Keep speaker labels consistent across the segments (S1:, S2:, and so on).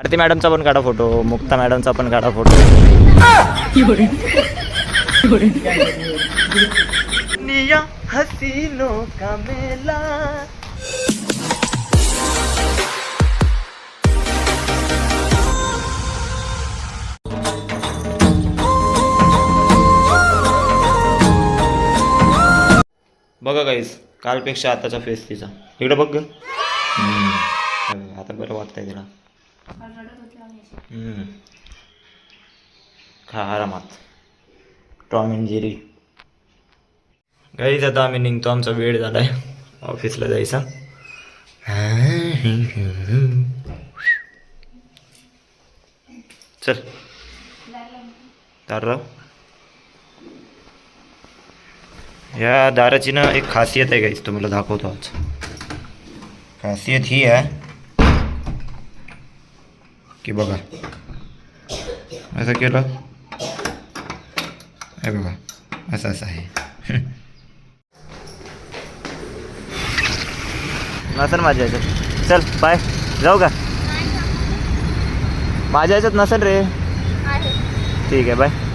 S1: भारती मॅडमचा पण काढा फोटो मुक्ता मॅडमचा पण काढा फोटो. निया हसीनो का मेला? बघा काहीच कालपेक्षा आताचा फेस तिचा. इकडे बघ. आता बरं वाटतंय तिला. हम्म. खा आरामात. टॉम अँड जेरी गाईच आता आम्ही निघतो आमचा वेळ झालाय. ऑफिसला जायचा. चल. दारराव. या दाराची ना एक खासियत आहे गाईच तुम्हाला दाखवतो आज. खासियत ही आहे. की बघा. असं केलं. हे बघा. असं असं आहे. नसेल माझ्या ह्याच्यात चल बाय. जाऊ का? माझ्या ह्याच्यात नसेल रे. ठीक आहे बाय.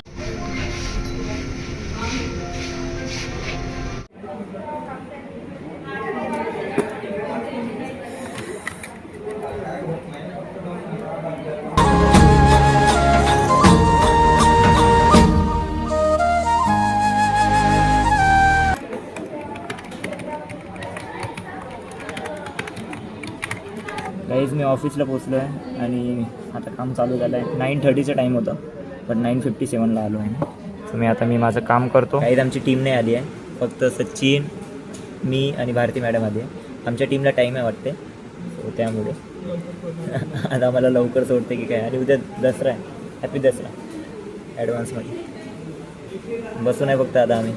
S1: ऑफिसला पोचलो आहे आणि आता काम चालू झालं आहे नाईन थर्टीचा टाईम होता बट नाईन फिफ्टी सेवनला आलो आहे सो मी आता मी माझं काम करतो. काहीच आमची टीम नाही आली आहे. फक्त सचिन मी आणि भारती मॅडम आली आहे. आमच्या टीमला टाईम आहे वाटते. सो त्यामुळे. आता मला लवकर सोडते की काय. आणि उद्या दसरा आहे. हॅपी दसरा. ॲडव्हान्समध्ये बसून आहे फक्त आता आम्ही.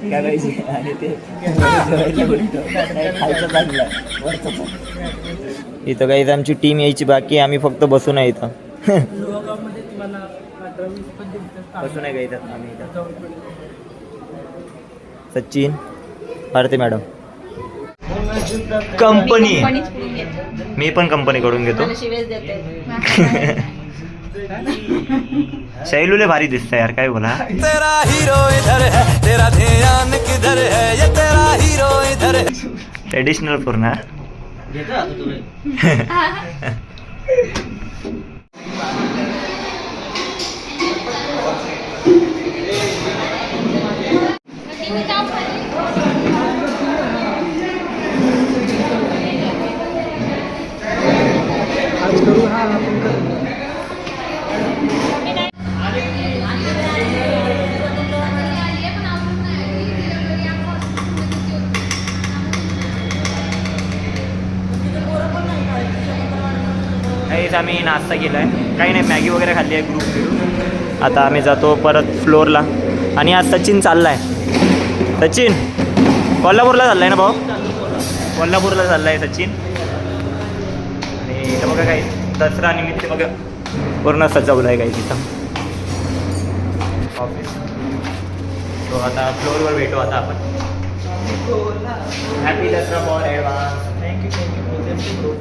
S1: काय पाहिजे आणि ते खायचं चांगलं. वरचं. इथं काही आमची टीम यायची बाकी आम्ही फक्त बसून आहे इथं. बसून आहे का इथं? आम्ही इथं. सचिन भारती मॅडम. कंपनी मी पण कंपनीकडून घेतो. शैलूले भारी दिसतंय यार काय बोला?
S2: तेरा हीरो इधर है तेरा ध्यान किधर है ये तेरा हीरो इधर है।
S1: ट्रेडिशनल पूर्ण आम्ही नाश्ता केला आहे काही नाही मॅगी वगैरे खाल्ली आहे ग्रुप फिरून आता आम्ही जातो परत फ्लोअरला आणि आज सचिन चालला आहे सचिन कोल्हापूरला चालला आहे ना भाऊ? कोल्हापूरला चालला आहे सचिन. आणि इथं बघा काही दसरा निमित्त बघा. पूर्ण सजवलं आहे काही तिथं. ऑफिस तो आता फ्लोअरवर भेटू आता आपण. Happy Dasara for advance thank you thank you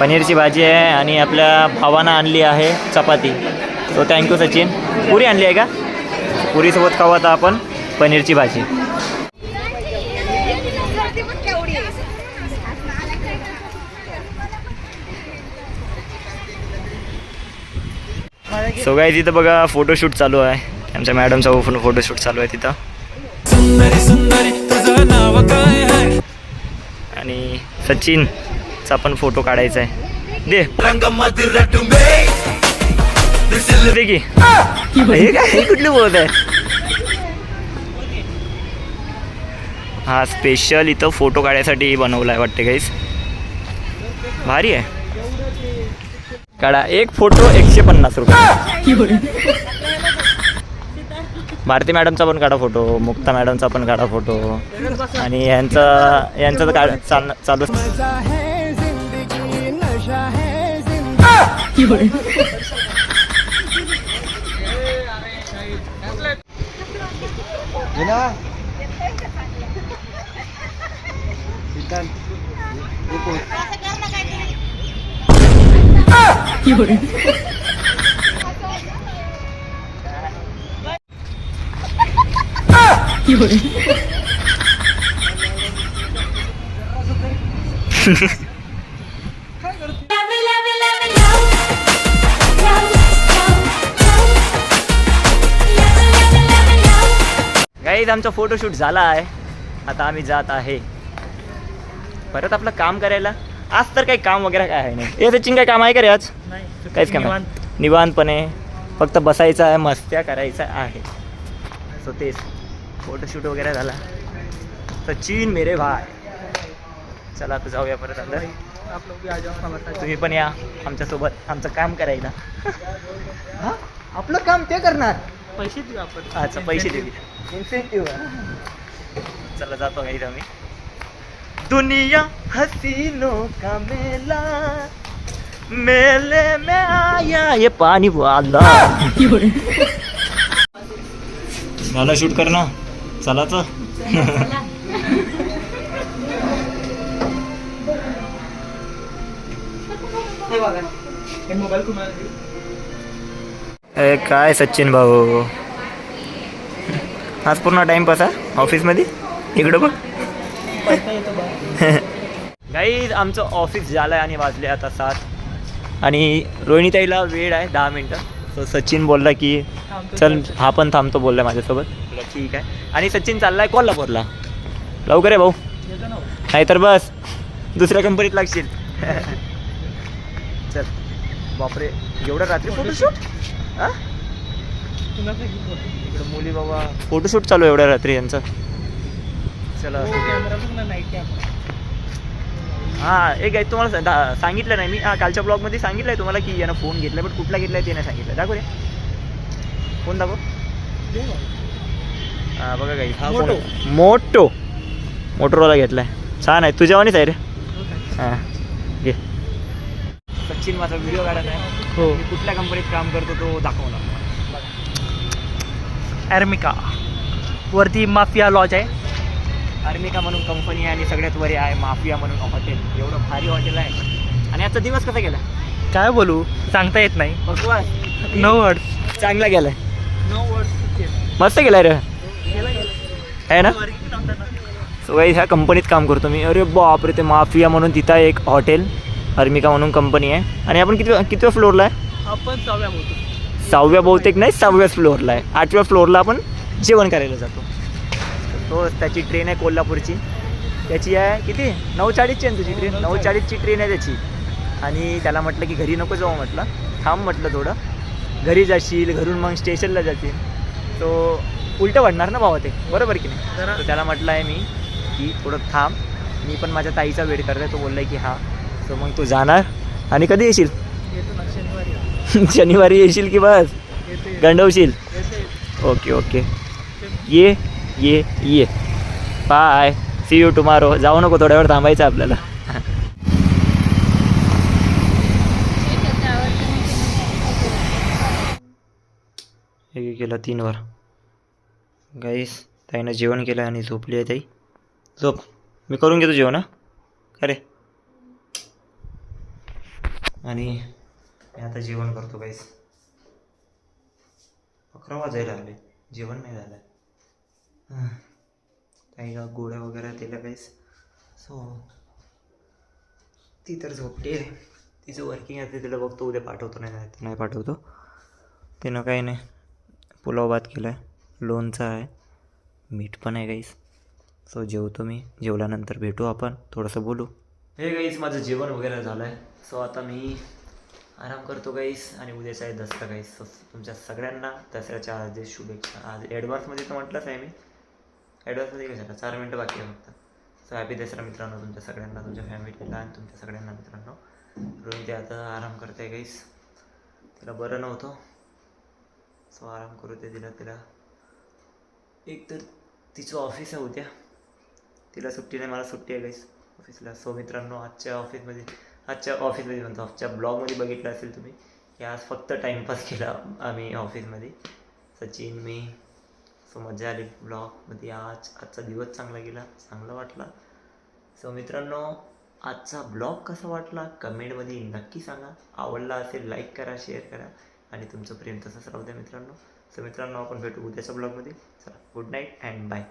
S1: पनीरची भाजी आहे आणि आपल्या भावानं आणली आहे चपाती. तो थँक्यू सचिन. पुरी आणली आहे का? पुरीसोबत खाऊ आता आपण पनीरची भाजी. सो काय तिथं बघा फोटोशूट चालू आहे. आमच्या मॅडमचा फोटोशूट चालू आहे तिथं.
S2: सुंदरी सुंदरी
S1: चा पण फोटो काढायचा आहे. दे. की. हे काय? कुठली बोलत आहे? हा स्पेशल इथं फोटो काढायसाठी बनवला आहे वाटते काहीच भारी आहे. काढा. एक फोटो एकशे पन्नास रुपये. भारती मॅडमचा पण काढा फोटो. मुक्ता मॅडमचा पण काढा फोटो. आणि यांचा यांचं तर काढ चाल चालू
S2: 一
S3: 会儿你呢你看你啊一会儿啊一会儿呵呵
S1: गाईज आमचा फोटोशूट झाला आहे आता आम्ही जात आहे. परत आपलं काम करायला? आज तर काही काम वगैरे काय आहे नाही. सचिन काय काम आहे का रे आज? काहीच काम नाही. निवांतपणे. फक्त बसायचं आहे मस्त्या करायचं आहे. सो तेच. फोटोशूट वगैरे झाला. सचिन मेरे भाय चला आता जाऊया परत अंदर तुम्ही पण या. आमच्यासोबत आमचं काम करायला. हा? आपलं काम ते करणार.
S4: पैसे देऊ आपण.
S1: अच्छा पैसे देऊ. इन्सेंटिव्ह चला जातो काही आम्ही दुनिया हसीनों का मेला? मेले में आया ये पानी वाला. मला शूट कर ना. चला तर.
S4: हे बघा हे मोबाईल कुणाला
S1: ए काय सचिन भाऊ? आज पूर्ण टाइमपास आहे ऑफिसमध्ये इकडं बघ.
S4: पैसा
S1: काही आमचं ऑफिस झालं आहे आणि वाजले आता सात. आणि रोहिणीताईला वेळ आहे दहा मिनटं. सो सचिन बोलला की चल हा पण थांबतो बोलला माझ्यासोबत. ठीक आहे. आणि सचिन चाललाय कोल्हापूरला. लवकर आहे भाऊ.
S4: येतो ना हो.
S1: नाहीतर बस. दुसऱ्या कंपनीत लागशील. चल. बापरे एवढं रात्री फोटोशूट? इकडं मुली बाबा. फोटोशूट चालू आहे एवढ्या रात्री यांचं. चला
S4: हो,
S1: हां एक आहे तुम्हाला सांगितलं नाही मी. हां कालच्या ब्लॉगमध्ये सांगितलं आहे तुम्हाला की यानं फोन घेतला बट कुठला घेतला आहे ते नाही सांगितलं. दाखव रे. फोन दाखव. हां बघा काही हा
S4: मोटो.
S1: Phone motor. मोटोरोला घेतला आहे छान आहे. तुझ्यावानीच आहे रे. हां घे. सचिन माझा व्हिडिओ काढत आहे.
S4: हो.
S1: मी कुठल्या कंपनीत काम करतो तो दाखवणार.
S4: ॲर्मिका वरती माफिया लॉज आहे.
S1: आर्मिका म्हणून कंपनी आहे आणि सगळ्यात वरी आहे माफिया म्हणून हॉटेल एवढं भारी हॉटेल आहे. आणि आजचा दिवस कसा गेला?
S4: काय बोलू? सांगता येत नाही.
S1: बघवास
S4: नो वर्ड्स
S1: चांगला गेलाय
S4: नो वर्ड्स
S1: मस्त गेलाय रे. आहे ना? सो ह्या कंपनीत काम करतो मी. अरे बापरे ते माफिया म्हणून तिथं एक हॉटेल अर्मिका म्हणून कंपनी आहे. आणि आपण किती कितव्या फ्लोअरला आहे?
S4: आपण सहाव्या होतो
S1: सहाव्या बहुतेक नाही सहाव्या फ्लोअरला आहे. आठव्या फ्लोअरला आपण जेवण करायला जातो. तो त्याची ट्रेन आहे कोल्हापूरची. त्याची आहे किती? नऊ चाळीसची आहे ना तुझी ट्रेन नऊ चाळीसची ट्रेन आहे त्याची. आणि त्याला म्हटलं की घरी नको जाऊ म्हटलं. थांब म्हटलं थोडं. घरी जाशील घरून मग स्टेशनला जाशील. तो उलटं वाढणार ना भावा ते? बरोबर की नाही? तर त्याला म्हटलं आहे मी की थोडं थांब. मी पण माझ्या ताईचा वेट करतोय. तो बोलला की हां. सो मग तू जाणार आणि कधी येशील?
S4: शनिवारी
S1: शनिवारी येशील की बस? गंडवशील? Okay okay. ये ये ये. बाय. सी यू टुमारो जाऊ नको थोड्या वेळ थांबायचं आपल्याला. एक केला तीन वर. गाईस ताईनं जेवण केलं आणि झोपली आहे ताई. झोप. मी करून घेतो जेवण अरे. आणि मी आता जेवण करतो गाईस अकरा वाजायला आले. जेवण नाही झालं. आहे काही का गोळ्या वगैरे दिल्या काहीच सो ती तर झोपली आहे. तिचं वर्किंग आहे तिला बघतो उद्या पाठवतो नाही नाही नाही पाठवतो. तिनं काही नाही. पुलाव भात केला आहे लोणचं आहे. मीठ पण आहे गाईस सो जेवतो मी. जेवल्यानंतर भेटू आपण. थोडंसं बोलू. हे गाईस माझं जेवण वगैरे झालं आहे सो आता मी आराम करतो गाईस आणि उद्याचा आहे दसरा गाईस सो तुमच्या सगळ्यांना दसऱ्याच्या आज शुभेच्छा. आज ॲडव्हान्समध्ये तर म्हटलंच आहे मी. ॲडव्हान्समध्ये कशाला चार मिनटं बाकी आहे फक्त. सो हॅपी दसरा मित्रांनो तुमच्या सगळ्यांना तुमच्या फॅमिलीला आणि तुमच्या सगळ्यांना मित्रांनो. रोहित आता आराम करते गाईस तिला बरं नव्हतं. सो आराम करू दे तिला तिला. एक तर तिचं ऑफिस आहे उद्या. तिला सुट्टी नाही मला सुट्टी आहे गाईस ऑफिसला सो मित्रांनो आजच्या ऑफिसमध्ये आजच्या ऑफिसमध्ये म्हणतो आजच्या ब्लॉगमध्ये बघितलं असेल तुम्ही की आज फक्त टाईमपास केला आम्ही ऑफिसमध्ये सचिन मी सो मजा आली ब्लॉगमध्ये आज आजचा दिवस चांगला गेला चांगला वाटला. सो मित्रांनो आजचा ब्लॉग कसा वाटला? कमेंटमध्ये नक्की सांगा. आवडला असेल लाईक करा शेअर करा. आणि तुमचं प्रेम तसंच राहू द्या मित्रांनो. सो मित्रांनो आपण भेटू उद्याच्या ब्लॉगमध्ये चला गुड नाईट अँड बाय